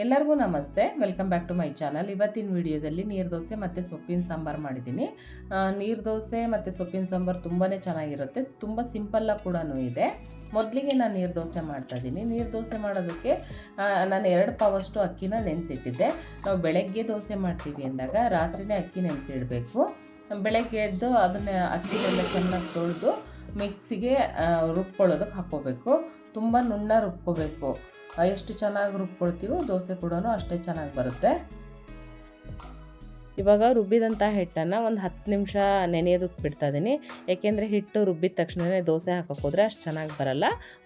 ಎಲ್ಲರಿಗೂ ನಮಸ್ತೆ. Welcome back to my channel ಇವತ್ತಿನ ವಿಡಿಯೋದಲ್ಲಿ ನೀರು ದೋಸೆ ಮತ್ತು ಸೊಪ್ಪಿನ ಸಾಂಬಾರು ಮಾಡಿದ್ದೀನಿ. ನೀರು ದೋಸೆ ಮತ್ತು ಸೊಪ್ಪಿನ ಸಾಂಬಾರು ತುಂಬಾ ಚೆನ್ನಾಗಿರುತ್ತೆ. ತುಂಬ ಸಿಂಪಲ್ಲಾಗಿ ಕೂಡ ಇದೆ. ಮೊದಲಿಗೆ ನಾನು ನೀರು ದೋಸೆ ಮಾಡ್ತಾ ಇದ್ದೀನಿ. ನೀರು ದೋಸೆ ಮಾಡೋದಕ್ಕೆ ನಾನು ಎರಡು ಪಾವಷ್ಟು ಅಕ್ಕಿನ ನೆನೆಸಿಟ್ಟಿದ್ದೆ. ನಾವು ಬೆಳಗ್ಗೆ ದೋಸೆ ಮಾಡ್ತೀವಿ ಅಂದಾಗ ರಾತ್ರಿನೇ ಅಕ್ಕಿ ನೆನೆಸಿಡಬೇಕು. ಬೆಳಗ್ಗೆ ಎದ್ದು ಅದನ್ನು ಅಕ್ಕಿನೆಲ್ಲ ಚೆನ್ನಾಗಿ ತೊಳೆದು ಮಿಕ್ಸಿಗೆ ರುಬ್ಕೊಳ್ಳೋದಕ್ಕೆ ಹಾಕ್ಕೋಬೇಕು. ತುಂಬ ನುಣ್ಣ ರುಬ್ಕೋಬೇಕು. ಎಷ್ಟು ಚೆನ್ನಾಗಿ ರುಬ್ಕೊಳ್ತೀವೋ ದೋಸೆ ಕೂಡ ಅಷ್ಟೇ ಚೆನ್ನಾಗಿ ಬರುತ್ತೆ. ಇವಾಗ ರುಬ್ಬಿದಂಥ ಹಿಟ್ಟನ್ನು ಒಂದು ಹತ್ತು ನಿಮಿಷ ನೆನೆಯೋದಕ್ಕೆ ಬಿಡ್ತಾ ಇದ್ದೀನಿ ಏಕೆಂದರೆ ಹಿಟ್ಟು ರುಬ್ಬಿದ ತಕ್ಷಣವೇ ದೋಸೆ ಹಾಕೋಕ್ಕೋದ್ರೆ ಅಷ್ಟು ಚೆನ್ನಾಗಿ ಬರಲ್ಲ.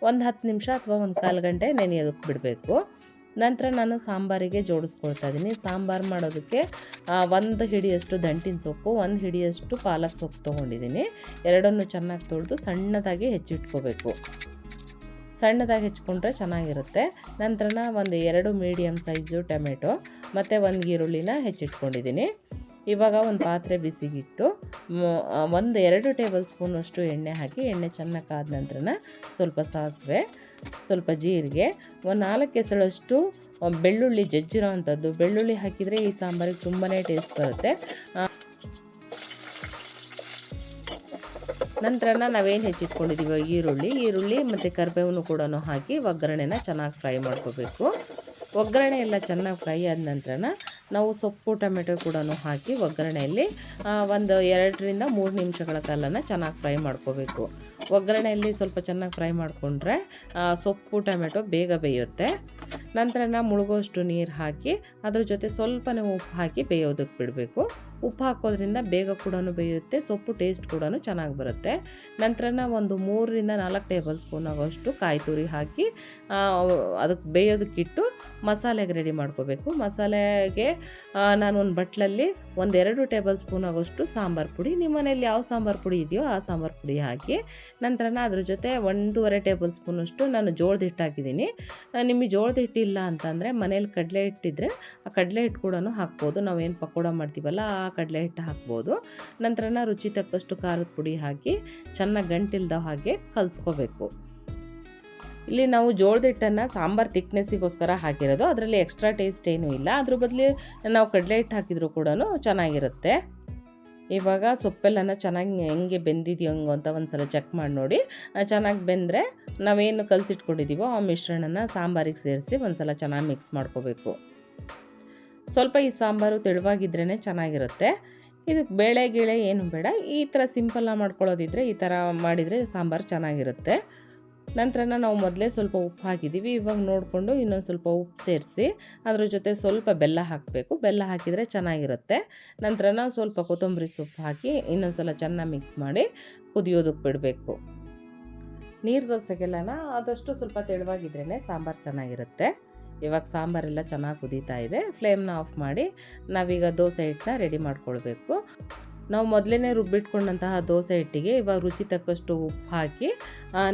ಒಂದು ಹತ್ತು ನಿಮಿಷ ಅಥವಾ ಒಂದು ಕಾಲು ಗಂಟೆ ನೆನೆಯೋದಕ್ಕೆ ಬಿಡಬೇಕು. ನಂತರ ನಾನು ಸಾಂಬಾರಿಗೆ ಜೋಡಿಸ್ಕೊಳ್ತಾ ಇದ್ದೀನಿ. ಸಾಂಬಾರು ಮಾಡೋದಕ್ಕೆ ಒಂದು ಹಿಡಿಯಷ್ಟು ದಂಟಿನ ಸೊಪ್ಪು, ಒಂದು ಹಿಡಿಯಷ್ಟು ಪಾಲಕ್ ಸೊಪ್ಪು ತೊಗೊಂಡಿದ್ದೀನಿ. ಎರಡನ್ನು ಚೆನ್ನಾಗಿ ತೊಳೆದು ಸಣ್ಣದಾಗಿ ಹೆಚ್ಚಿಟ್ಕೋಬೇಕು. ಸಣ್ಣದಾಗಿ ಹೆಚ್ಕೊಂಡ್ರೆ ಚೆನ್ನಾಗಿರುತ್ತೆ. ನಂತರ ಒಂದು ಎರಡು ಮೀಡಿಯಮ್ ಸೈಜು ಟೊಮೆಟೊ, ಮತ್ತು ಒಂದು ಈರುಳ್ಳಿನ ಹೆಚ್ಚಿಟ್ಕೊಂಡಿದ್ದೀನಿ. ಇವಾಗ ಒಂದು ಪಾತ್ರೆ ಬಿಸಿಗಿಟ್ಟು ಒಂದು ಎರಡು ಟೇಬಲ್ ಸ್ಪೂನಷ್ಟು ಎಣ್ಣೆ ಹಾಕಿ, ಎಣ್ಣೆ ಚೆನ್ನಾಗಿ ಕಾದ ನಂತರ ಸ್ವಲ್ಪ ಸಾಸಿವೆ, ಸ್ವಲ್ಪ ಜೀರಿಗೆ, ಒಂದು ನಾಲ್ಕು ಎಸಳಷ್ಟು ಬೆಳ್ಳುಳ್ಳಿ ಜಜ್ಜಿರೋ ಅಂಥದ್ದು. ಬೆಳ್ಳುಳ್ಳಿ ಹಾಕಿದರೆ ಈ ಸಾಂಬಾರಿಗೆ ತುಂಬಾ ಟೇಸ್ಟ್ ಬರುತ್ತೆ. ನಂತರ ನಾವೇನು ಹೆಚ್ಚಿಟ್ಕೊಂಡಿದ್ದೀವಿ ಈರುಳ್ಳಿ. ಈರುಳ್ಳಿ ಮತ್ತು ಕರಿಬೇವನ್ನು ಕೂಡ ಹಾಕಿ ಒಗ್ಗರಣೆನ ಚೆನ್ನಾಗಿ ಫ್ರೈ ಮಾಡ್ಕೋಬೇಕು. ಒಗ್ಗರಣೆ ಎಲ್ಲ ಚೆನ್ನಾಗಿ ಫ್ರೈ ಆದ ನಂತರ ನಾವು ಸೊಪ್ಪು, ಟೊಮೆಟೊ ಕೂಡ ಹಾಕಿ ಒಗ್ಗರಣೆಯಲ್ಲಿ ಒಂದು ಎರಡರಿಂದ ಮೂರು ನಿಮಿಷಗಳ ಕಾಲನ ಚೆನ್ನಾಗಿ ಫ್ರೈ ಮಾಡ್ಕೋಬೇಕು. ಒಗ್ಗರಣೆಯಲ್ಲಿ ಸ್ವಲ್ಪ ಚೆನ್ನಾಗಿ ಫ್ರೈ ಮಾಡಿಕೊಂಡ್ರೆ ಸೊಪ್ಪು, ಟೊಮೆಟೊ ಬೇಗ ಬೇಯುತ್ತೆ. ನಂತರ ಮುಳುಗೋಷ್ಟು ನೀರು ಹಾಕಿ, ಅದ್ರ ಜೊತೆ ಸ್ವಲ್ಪನೇ ಉಪ್ಪು ಹಾಕಿ ಬೇಯೋದಕ್ಕೆ ಬಿಡಬೇಕು. ಉಪ್ಪು ಹಾಕೋದ್ರಿಂದ ಬೇಗ ಕೂಡ ಬೇಯುತ್ತೆ, ಸೊಪ್ಪು ಟೇಸ್ಟ್ ಕೂಡ ಚೆನ್ನಾಗಿ ಬರುತ್ತೆ. ನಂತರ ಒಂದು ಮೂರರಿಂದ ನಾಲ್ಕು ಟೇಬಲ್ ಸ್ಪೂನ್ ಆಗೋಷ್ಟು ಕಾಯಿ ತುರಿ ಹಾಕಿ ಅದಕ್ಕೆ ಬೇಯೋದಕ್ಕಿಟ್ಟು ಮಸಾಲೆಗೆ ರೆಡಿ ಮಾಡ್ಕೋಬೇಕು. ಮಸಾಲೆಗೆ ನಾನು ಒಂದು ಬಟ್ಲಲ್ಲಿ ಒಂದೆರಡು ಟೇಬಲ್ ಸ್ಪೂನ್ ಆಗೋಷ್ಟು ಸಾಂಬಾರು ಪುಡಿ. ನಿಮ್ಮ ಮನೇಲಿ ಯಾವ ಸಾಂಬಾರು ಪುಡಿ ಇದೆಯೋ ಆ ಸಾಂಬಾರು ಪುಡಿ ಹಾಕಿ ನಂತರ ಅದ್ರ ಜೊತೆ ಒಂದೂವರೆ ಟೇಬಲ್ ಸ್ಪೂನಷ್ಟು ನಾನು ಜೋಳದ ಹಿಟ್ಟು ಹಾಕಿದ್ದೀನಿ ನಿಮಗೆ ಜೋಳದ ಹಿಟ್ಟಿಲ್ಲ ಅಂತಂದರೆ ಮನೇಲಿ ಕಡಲೆ ಹಿಟ್ಟಿದ್ರೆ ಆ ಕಡಲೆ ಹಿಟ್ಟು ಕೂಡ ಹಾಕ್ಬೋದು. ನಾವೇನು ಪಕೋಡ ಮಾಡ್ತೀವಲ್ಲ, ಆ ಕಡಲೆ ಹಿಟ್ಟು ಹಾಕ್ಬೋದು. ನಂತರನ ರುಚಿ ತಕ್ಕಷ್ಟು ಖಾರದ ಪುಡಿ ಹಾಕಿ ಚೆನ್ನಾಗಿ ಗಂಟಿಲ್ದ ಹಾಗೆ ಕಲಿಸ್ಕೋಬೇಕು. ಇಲ್ಲಿ ನಾವು ಜೋಳದ ಹಿಟ್ಟನ್ನು ಸಾಂಬಾರು ತಿಕ್ನೆಸ್ಸಿಗೋಸ್ಕರ ಹಾಕಿರೋದು. ಅದರಲ್ಲಿ ಎಕ್ಸ್ಟ್ರಾ ಟೇಸ್ಟ್ ಏನೂ ಇಲ್ಲ. ಅದ್ರ ಬದಲು ನಾವು ಕಡಲೆ ಹಿಟ್ಟು ಹಾಕಿದರೂ ಕೂಡ ಚೆನ್ನಾಗಿರುತ್ತೆ. ಇವಾಗ ಸೊಪ್ಪೆಲ್ಲನ ಚೆನ್ನಾಗಿ ಹೆಂಗೆ ಬೆಂದಿದೆಯೋ ಅಂತ ಒಂದು ಸಲ ಚೆಕ್ ಮಾಡಿ ನೋಡಿ. ಚೆನ್ನಾಗಿ ಬೆಂದರೆ ನಾವೇನು ಕಲಸಿಟ್ಕೊಂಡಿದ್ದೀವೋ ಆ ಮಿಶ್ರಣನ ಸಾಂಬಾರಿಗೆ ಸೇರಿಸಿ ಒಂದು ಸಲ ಚೆನ್ನಾಗಿ ಮಿಕ್ಸ್ ಮಾಡ್ಕೋಬೇಕು. ಸ್ವಲ್ಪ ಈ ಸಾಂಬಾರು ತೆಳುವಾಗಿದ್ರೇ ಚೆನ್ನಾಗಿರುತ್ತೆ. ಇದಕ್ಕೆ ಬೇಳೆ, ಗಿಳೆ ಏನು ಬೇಡ. ಈ ಥರ ಸಿಂಪಲ್ಲಾಗಿ ಮಾಡ್ಕೊಳ್ಳೋದಿದ್ರೆ ಈ ಥರ ಮಾಡಿದರೆ ಸಾಂಬಾರು ಚೆನ್ನಾಗಿರುತ್ತೆ. ನಂತರ ನಾವು ಮೊದಲೇ ಸ್ವಲ್ಪ ಉಪ್ಪು ಹಾಕಿದ್ದೀವಿ. ಇವಾಗ ನೋಡಿಕೊಂಡು ಇನ್ನೊಂದು ಸ್ವಲ್ಪ ಉಪ್ಪು ಸೇರಿಸಿ ಅದ್ರ ಜೊತೆ ಸ್ವಲ್ಪ ಬೆಲ್ಲ ಹಾಕಬೇಕು. ಬೆಲ್ಲ ಹಾಕಿದರೆ ಚೆನ್ನಾಗಿರುತ್ತೆ. ನಂತರ ಸ್ವಲ್ಪ ಕೊತ್ತಂಬರಿ ಸೊಪ್ಪು ಹಾಕಿ ಇನ್ನೊಂದು ಸಲ ಚೆನ್ನಾಗಿ ಮಿಕ್ಸ್ ಮಾಡಿ ಕುದಿಯೋದಕ್ಕೆ ಬಿಡಬೇಕು. ನೀರು ದೋಸೆಗೆಲ್ಲನ ಆದಷ್ಟು ಸ್ವಲ್ಪ ತೆಳುವಾಗಿದ್ರೇ ಸಾಂಬಾರು ಚೆನ್ನಾಗಿರುತ್ತೆ. ಇವಾಗ ಸಾಂಬಾರೆಲ್ಲ ಚೆನ್ನಾಗಿ ಕುದೀತಾ ಇದೆ. ಫ್ಲೇಮ್ನ ಆಫ್ ಮಾಡಿ ನಾವೀಗ ದೋಸೆ ಹಿಟ್ಟನ್ನ ರೆಡಿ ಮಾಡ್ಕೊಳ್ಬೇಕು. ನಾವು ಮೊದಲೇ ರುಬ್ಬಿಟ್ಕೊಂಡಂತಹ ದೋಸೆ ಹಿಟ್ಟಿಗೆ ಇವಾಗ ರುಚಿ ತಕ್ಕಷ್ಟು ಉಪ್ಪು ಹಾಕಿ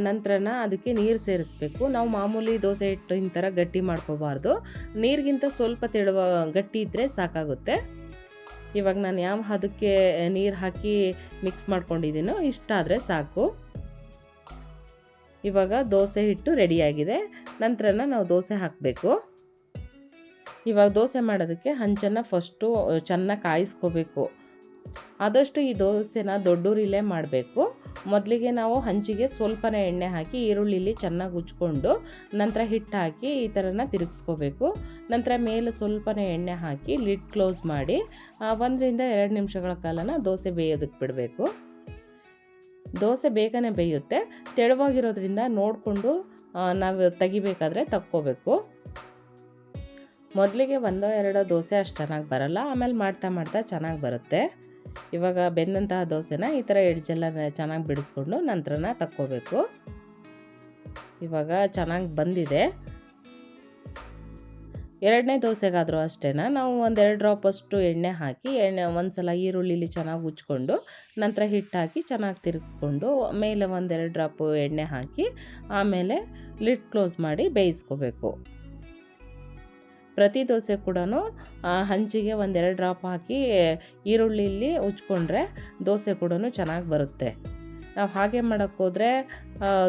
ನಂತರನ ಅದಕ್ಕೆ ನೀರು ಸೇರಿಸ್ಬೇಕು. ನಾವು ಮಾಮೂಲಿ ದೋಸೆ ಹಿಟ್ಟು ಈ ಥರ ಗಟ್ಟಿ ಮಾಡ್ಕೋಬಾರ್ದು. ನೀರಿಗಿಂತ ಸ್ವಲ್ಪ ತೆಳುವ ಗಟ್ಟಿ ಇದ್ದರೆ ಸಾಕಾಗುತ್ತೆ. ಇವಾಗ ನಾನು ಯಾವ ಹದಕ್ಕೆ ನೀರು ಹಾಕಿ ಮಿಕ್ಸ್ ಮಾಡ್ಕೊಂಡಿದ್ದೀನೋ ಇಷ್ಟ ಆದರೆ ಸಾಕು. ಇವಾಗ ದೋಸೆ ಹಿಟ್ಟು ರೆಡಿಯಾಗಿದೆ ನಂತರನ ನಾವು ದೋಸೆ ಹಾಕಬೇಕು. ಇವಾಗ ದೋಸೆ ಮಾಡೋದಕ್ಕೆ ಹಂಚನ್ನು ಫಸ್ಟು ಚೆನ್ನಾಗಿ ಕಾಯಿಸ್ಕೋಬೇಕು. ಆದಷ್ಟು ಈ ದೋಸೆನ ದೊಡ್ಡೂರಿಲೇ ಮಾಡಬೇಕು. ಮೊದಲಿಗೆ ನಾವು ಹಂಚಿಗೆ ಸ್ವಲ್ಪನೇ ಎಣ್ಣೆ ಹಾಕಿ ಈರುಳ್ಳಿಲಿ ಚೆನ್ನಾಗಿ ಉಜ್ಕೊಂಡು ನಂತರ ಹಿಟ್ಟು ಹಾಕಿ ಈ ಥರನ ತಿರುಗಿಸ್ಕೋಬೇಕು. ನಂತರ ಮೇಲೆ ಸ್ವಲ್ಪನೇ ಎಣ್ಣೆ ಹಾಕಿ ಲಿಡ್ ಕ್ಲೋಸ್ ಮಾಡಿ ಒಂದರಿಂದ ಎರಡು ನಿಮಿಷಗಳ ಕಾಲನ ದೋಸೆ ಬೇಯೋದಕ್ಕೆ ಬಿಡಬೇಕು. ದೋಸೆ ಬೇಗನೆ ಬೇಯುತ್ತೆ. ತೆಳುವಾಗಿರೋದ್ರಿಂದ ನೋಡಿಕೊಂಡು ನಾವು ತೆಗಿಬೇಕಾದ್ರೆ ತಕ್ಕೋಬೇಕು. ಮೊದಲಿಗೆ ಒಂದೋ ಎರಡೋ ದೋಸೆ ಅಷ್ಟು ಚೆನ್ನಾಗಿ ಬರಲ್ಲ. ಆಮೇಲೆ ಮಾಡ್ತಾ ಮಾಡ್ತಾ ಚೆನ್ನಾಗಿ ಬರುತ್ತೆ. ಇವಾಗ ಬೆಂದಂತಹ ದೋಸೆನ ಈ ಥರ ಎಡ್ಜೆಲ್ಲ ಚೆನ್ನಾಗಿ ಬಿಡಿಸ್ಕೊಂಡು ನಂತರನ ತಕ್ಕೋಬೇಕು. ಇವಾಗ ಚೆನ್ನಾಗಿ ಬಂದಿದೆ. ಎರಡನೇ ದೋಸೆಗಾದರೂ ಅಷ್ಟೇ ನಾವು ಒಂದೆರಡು ಡ್ರಾಪ್ ಅಷ್ಟು ಎಣ್ಣೆ ಹಾಕಿ, ಎಣ್ಣೆ ಒಂದು ಸಲ ಈರುಳ್ಳಿಲಿ ಚೆನ್ನಾಗಿ ಉಜ್ಕೊಂಡು, ನಂತರ ಹಿಟ್ಟು ಹಾಕಿ ಚೆನ್ನಾಗಿ ತಿರುಗಿಸ್ಕೊಂಡು, ಮೇಲೆ ಒಂದೆರಡು ಡ್ರಾಪ್ ಎಣ್ಣೆ ಹಾಕಿ, ಆಮೇಲೆ ಲಿಡ್ ಕ್ಲೋಸ್ ಮಾಡಿ ಬೇಯಿಸ್ಕೋಬೇಕು. ಪ್ರತಿ ದೋಸೆ ಕೂಡ ಹಂಚಿಗೆ ಒಂದೆರಡು ಡ್ರಾಪ್ ಹಾಕಿ ಈರುಳ್ಳಿಲಿ ಉಚ್ಕೊಂಡ್ರೆ ದೋಸೆ ಕೂಡ ಚೆನ್ನಾಗಿ ಬರುತ್ತೆ. ನಾವು ಹಾಗೆ ಮಾಡೋಕ್ಕೋದ್ರೆ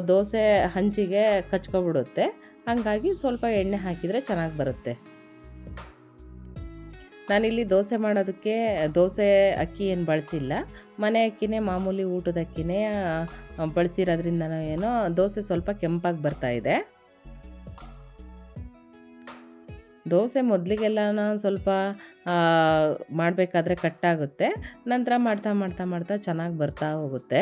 ದೋಸೆ ಹಂಚಿಗೆ ಕಚ್ಕೊಬಿಡುತ್ತೆ. ಹಾಗಾಗಿ ಸ್ವಲ್ಪ ಎಣ್ಣೆ ಹಾಕಿದರೆ ಚೆನ್ನಾಗಿ ಬರುತ್ತೆ. ನಾನಿಲ್ಲಿ ದೋಸೆ ಮಾಡೋದಕ್ಕೆ, ದೋಸೆ ಅಕ್ಕಿ ಏನು ಬಳಸಿಲ್ಲ. ಮನೆ ಅಕ್ಕಿನೇ ಮಾಮೂಲಿ ಊಟದ ಅಕ್ಕಿನೇ ಬಳಸಿರೋದ್ರಿಂದ ಏನೋ ದೋಸೆ ಸ್ವಲ್ಪ ಕೆಂಪಾಗಿ ಬರ್ತಾ ಇದೆ. ದೋಸೆ ಮೊದಲಿಗೆಲ್ಲ ಸ್ವಲ್ಪ ಮಾಡಬೇಕಾದ್ರೆ ಕಟ್ಟಾಗುತ್ತೆ. ನಂತರ ಮಾಡ್ತಾ ಮಾಡ್ತಾ ಮಾಡ್ತಾ ಚೆನ್ನಾಗಿ ಬರ್ತಾ ಹೋಗುತ್ತೆ.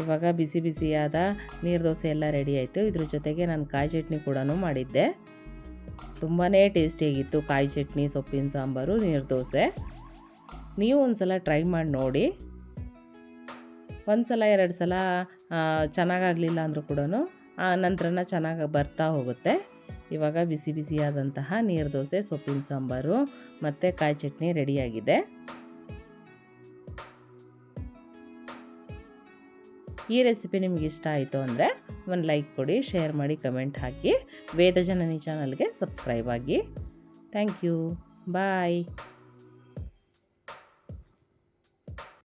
ಇವಾಗ ಬಿಸಿ ಬಿಸಿಯಾದ ನೀರು ದೋಸೆ ಎಲ್ಲ ರೆಡಿ ಆಯಿತು. ಇದ್ರ ಜೊತೆಗೆ ನಾನು ಕಾಯಿ ಚಟ್ನಿ ಕೂಡ ಮಾಡಿದ್ದೆ. ತುಂಬಾ ಟೇಸ್ಟಿಯಾಗಿತ್ತು ಕಾಯಿ ಚಟ್ನಿ, ಸೊಪ್ಪಿನ ಸಾಂಬಾರು, ನೀರು ದೋಸೆ. ನೀವು ಒಂದು ಸಲ ಟ್ರೈ ಮಾಡಿ ನೋಡಿ. ಒಂದು ಸಲ ಎರಡು ಸಲ ಚೆನ್ನಾಗಾಗಲಿಲ್ಲ ಅಂದರೂ ಕೂಡ ನಂತರನ ಚೆನ್ನಾಗಿ ಬರ್ತಾ ಹೋಗುತ್ತೆ. ಇವಾಗ ಬಿಸಿ ಬಿಸಿಯಾದಂತಹ ನೀರು ದೋಸೆ, ಸೊಪ್ಪಿನ ಸಾಂಬಾರು ಮತ್ತು ಕಾಯಿ ಚಟ್ನಿ ರೆಡಿಯಾಗಿದೆ ಈ ರೆಸಿಪಿ ನಿಮ್ಗೆ ಇಷ್ಟ ಆಯಿತು ಅಂದರೆ ಒಂದು ಲೈಕ್ ಕೊಡಿ ಶೇರ್ ಮಾಡಿ ಕಮೆಂಟ್ ಹಾಕಿ. ವೇದಜನನಿ ಚಾನಲ್ಗೆ ಸಬ್ಸ್ಕ್ರೈಬ್ ಆಗಿ. Thank you bye